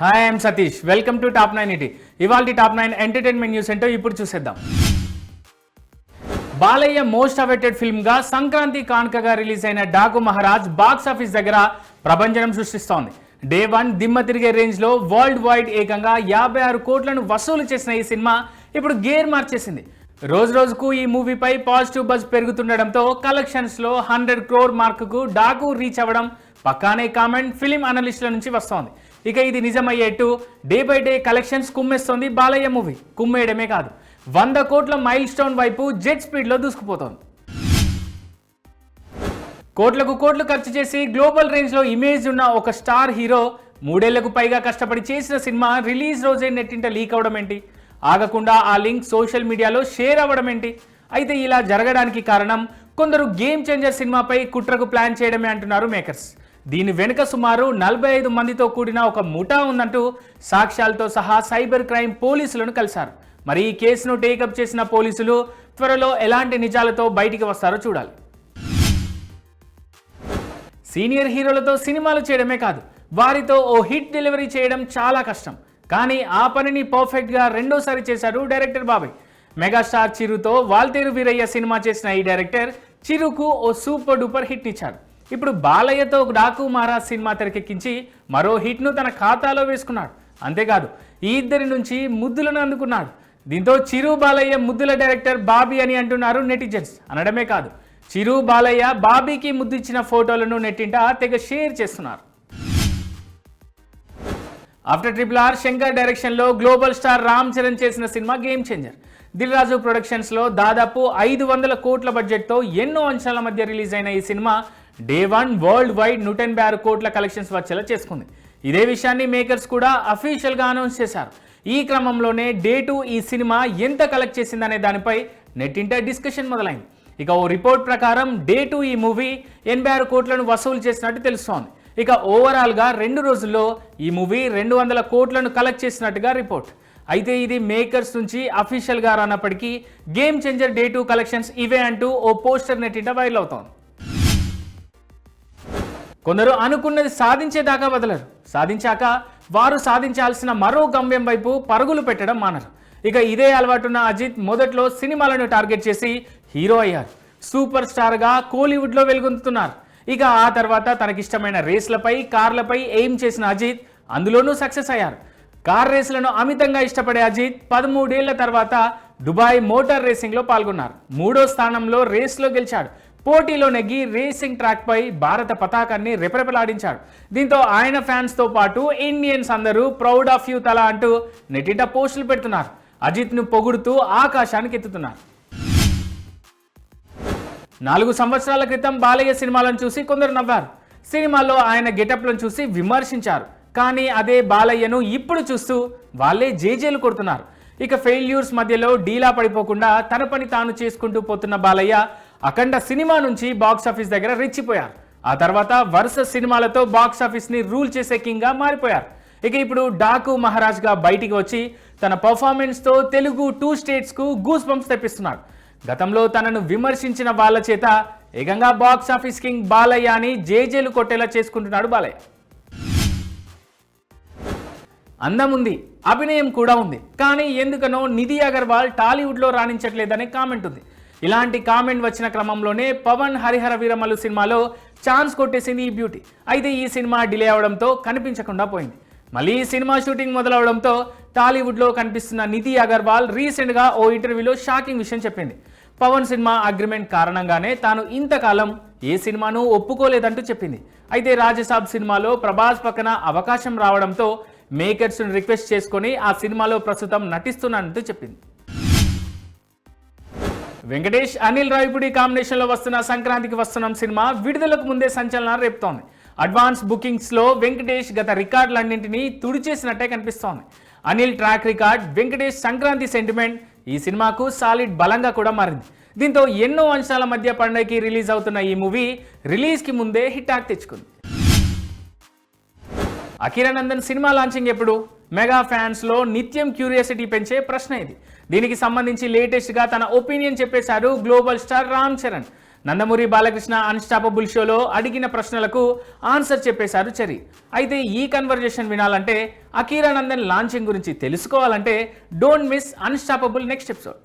Hi I'm Satish welcome to top nine ET ఇవాళ top nine entertainment news ఏంటో ఇప్పుడు చూసేద్దాం. బాలయ్య మోస్ట్ అవైటెడ్ ఫిల్మ్గా సంక్రాంతి కాన్కగా రిలీజ్ అయిన డాకు మహారాజ్ బాక్స్ ఆఫీస్ దగ్గర ప్రభంజనం సృష్టిస్తోంది. డే వన్ దిమ్మ తిరిగే రేంజ్లో వరల్డ్ వైడ్ ఏకంగా యాభై ఆరు కోట్లను వసూలు చేసిన ఈ సినిమా ఇప్పుడు గేర్ మార్చేసింది. రోజు రోజుకు ఈ మూవీపై పాజిటివ్ బజ్ పెరుగుతుండడంతో కలెక్షన్స్లో హండ్రెడ్ క్రోర్ మార్కుకు డాకు రీచ్ అవ్వడం పక్కానే కామెంట్ ఫిలిం అనలిస్టుల నుంచి వస్తోంది. ఇక ఇది నిజమయ్యేట్టు డే బై డే కలెక్షన్స్ కుమ్మేస్తోంది బాలయ్య మూవీ. కుమ్మేయడమే కాదు వంద కోట్ల మైల్ స్టోన్ వైపు జెట్ స్పీడ్లో దూసుకుపోతోంది. కోట్లకు కోట్లు ఖర్చు చేసి గ్లోబల్ రేంజ్లో ఇమేజ్ ఉన్న ఒక స్టార్ హీరో మూడేళ్ళకు పైగా కష్టపడి చేసిన సినిమా రిలీజ్ రోజే నెట్టింట లీక్ అవడం ఏంటి? ఆగకుండా ఆ లింక్ సోషల్ మీడియాలో షేర్ అవ్వడం ఏంటి? అయితే ఇలా జరగడానికి కారణం కొందరు గేమ్ చేంజర్ సినిమాపై కుట్రకు ప్లాన్ చేయడమే అంటున్నారు మేకర్స్. దీని వెనుక సుమారు నలభై ఐదు మందితో కూడిన ఒక ముఠా ఉందంటూ సాక్ష్యాలతో సహా సైబర్ క్రైమ్ పోలీసులను కలిశారు. మరి ఈ కేసును టేకప్ చేసిన పోలీసులు త్వరలో ఎలాంటి నిజాలతో బయటికి వస్తారో చూడాలి. సీనియర్ హీరోలతో సినిమాలు చేయడమే కాదు వారితో ఓ హిట్ డెలివరీ చేయడం చాలా కష్టం. కానీ ఆ పనిని పర్ఫెక్ట్గా రెండోసారి చేశారు డైరెక్టర్ బాబాయ్ మెగాస్టార్ చిరుతో వాల్తేరు వీరయ్య సినిమా చేసిన ఈ డైరెక్టర్ చిరుకు ఓ సూపర్ డూపర్ హిట్ ఇచ్చాడు. ఇప్పుడు బాలయ్యతో డాకు మహారాజ్ సినిమా తెరకెక్కించి మరో హిట్ను తన ఖాతాలో వేసుకున్నాడు. అంతేకాదు ఈ ఇద్దరి నుంచి ముద్దులను అందుకున్నాడు. దీంతో చిరు బాలయ్య ముద్దుల డైరెక్టర్ బాబీ అని అంటున్నారు నెటిజన్స్. అనడమే కాదు చిరు బాలయ్య బాబీకి ముద్దిచ్చిన ఫోటోలను నెట్టింట తెగ షేర్ చేస్తున్నారు. ఆఫ్టర్ ట్రిపుల్ ఆర్ శంకర్ డైరెక్షన్లో గ్లోబల్ స్టార్ రామ్ చరణ్ చేసిన cinema game changer Dil Raju ప్రొడక్షన్స్లో దాదాపు ఐదు వందల కోట్ల బడ్జెట్తో ఎన్నో అంశాల మధ్య రిలీజ్ అయిన ఈ cinema day one worldwide నూట ఎనభై ఆరు కోట్ల కలెక్షన్స్ వచ్చేలా చేసుకుంది. ఇదే విషయాన్ని మేకర్స్ కూడా అఫీషియల్గా అనౌన్స్ చేశారు. ఈ క్రమంలోనే డే టూ ఈ సినిమా ఎంత కలెక్ట్ చేసిందనే దానిపై నెట్టింట డిస్కషన్ మొదలైంది. ఇక ఓ రిపోర్ట్ ప్రకారం డే టూ ఈ మూవీ ఎనభై ఆరు కోట్లను వసూలు చేసినట్టు తెలుస్తోంది. ఇక ఓవరాల్గా రెండు రోజుల్లో ఈ మూవీ రెండు వందల కోట్లను కలెక్ట్ చేసినట్టుగా రిపోర్ట్ అయితే ఇది మేకర్స్ నుంచి అఫీషియల్గా రానప్పటికీ game changer day two collections ఇవే అంటూ ఓ పోస్టర్ నెట్టింట వైరల్ అవుతోంది. కొందరు అనుకున్నది సాధించేదాకా వదలరు. సాధించాక వారు సాధించాల్సిన మరో గమ్యం వైపు పరుగులు పెట్టడం మానరు. ఇక ఇదే అలవాటున్న అజిత్ మొదట్లో సినిమాలను టార్గెట్ చేసి హీరో అయ్యారు. సూపర్ స్టార్గా కోలీవుడ్లో వెలుగొందుతున్నారు. ఇక ఆ తర్వాత తనకిష్టమైన రేస్లపై కార్లపై ఎయిమ్ చేసిన అజిత్ అందులోనూ సక్సెస్ అయ్యారు. కార్ రేసులను అమితంగా ఇష్టపడే అజిత్ పదమూడేళ్ళ తర్వాత దుబాయ్ మోటార్ రేసింగ్లో పాల్గొన్నారు. మూడో స్థానంలో రేస్లో గెలిచాడు. పోటీలో నెగ్గి రేసింగ్ ట్రాక్పై భారత పతాకాన్ని రెపరెపలాడించాడు. దీంతో ఆయన ఫ్యాన్స్తో పాటు ఇండియన్స్ అందరూ ప్రౌడ్ ఆఫ్ యూ తల అంటూ నెటింట పోస్టులు పెడుతున్నారు. అజిత్ను పొగుడుతూ ఆకాశానికి ఎత్తుతున్నారు. నాలుగు సంవత్సరాల క్రితం బాలయ్య సినిమాలను చూసి కొందరు నవ్వారు. సినిమాలో ఆయన గెటప్లను చూసి విమర్శించారు. కానీ అదే బాలయ్యను ఇప్పుడు చూస్తూ వాళ్ళే జేజేలు కొడుతున్నారు. ఇక ఫెయిల్యూర్స్ మధ్యలో డీలా పడిపోకుండా తన పని తాను చేసుకుంటూ పోతున్న బాలయ్య అఖండ సినిమా నుంచి బాక్స్ ఆఫీస్ దగ్గర రెచ్చిపోయారు. ఆ తర్వాత వరుస సినిమాలతో బాక్స్ రూల్ చేసే కింగ్గా మారిపోయారు. ఇక ఇప్పుడు డాకు మహారాజ్గా బయటికి వచ్చి తన పర్ఫార్మెన్స్తో తెలుగు టూ స్టేట్స్కు గూస్ బంప్స్ తెప్పిస్తున్నాడు. గతంలో తనను విమర్శించిన వాళ్ళ చేత ఏకంగా బాక్స్ ఆఫీస్ కింగ్ బాలయ్య అని జేజేలు కొట్టేలా చేసుకుంటున్నాడు బాలయ్య. అందం ఉంది అభినయం కూడా ఉంది. కానీ ఎందుకనో నిధి అగర్వాల్ టాలీవుడ్లో రాణించట్లేదనే కామెంట్ ఉంది. ఇలాంటి కామెంట్ వచ్చిన క్రమంలోనే పవన్ హరిహర వీరమలు సినిమాలో ఛాన్స్ కొట్టేసింది ఈ బ్యూటీ. అయితే ఈ సినిమా డిలే అవడంతో కనిపించకుండా పోయింది. మళ్ళీ ఈ సినిమా షూటింగ్ మొదలవడంతో టాలీవుడ్లో కనిపిస్తున్న నితి అగర్వాల్ రీసెంట్గా ఓ ఇంటర్వ్యూలో షాకింగ్ విషయం చెప్పింది. పవన్ సినిమా అగ్రిమెంట్ కారణంగానే తాను ఇంతకాలం ఏ సినిమాను ఒప్పుకోలేదంటూ చెప్పింది. అయితే రాజసాబ్ సినిమాలో ప్రభాస్ పక్కన అవకాశం రావడంతో మేకర్స్ను రిక్వెస్ట్ చేసుకొని ఆ సినిమాలో ప్రస్తుతం నటిస్తున్నానంటూ చెప్పింది. వెంకటేష్ అనిల్ రావిపూడి కాంబినేషన్లో వస్తున్న సంక్రాంతికి వస్తున్నాం సినిమా విడుదలకు ముందే సంచలనం రేపుతోంది. అడ్వాన్స్ బుకింగ్స్లో వెంకటేష్ గత రికార్డులన్నింటినీ తుడిచేసినట్టే కనిపిస్తోంది. Anil track record Venkatesh Sankranti sentiment ఈ సినిమాకు సాలిడ్ బలంగా కూడా మారింది. దీంతో ఎన్నో అంశాల మధ్య పండగకి రిలీజ్ అవుతున్న ఈ మూవీ రిలీజ్కి ముందే హిట్ తెచ్చుకుంది. అఖిరానందన్ సినిమా లాంచింగ్ ఎప్పుడు? మెగా ఫ్యాన్స్లో నిత్యం క్యూరియాసిటీ పెంచే ప్రశ్న ఇది. దీనికి సంబంధించి లేటెస్ట్గా తన ఒపీనియన్ చెప్పేశారు global star Ram Charan. Nandamuri Balakrishna unstoppable షోలో అడిగిన ప్రశ్నలకు ఆన్సర్ చెప్పేశారు చెరి అయితే ఈ కన్వర్జేషన్ వినాలంటే అఖీరానందన్ లాంచింగ్ గురించి తెలుసుకోవాలంటే don't miss unstoppable next episode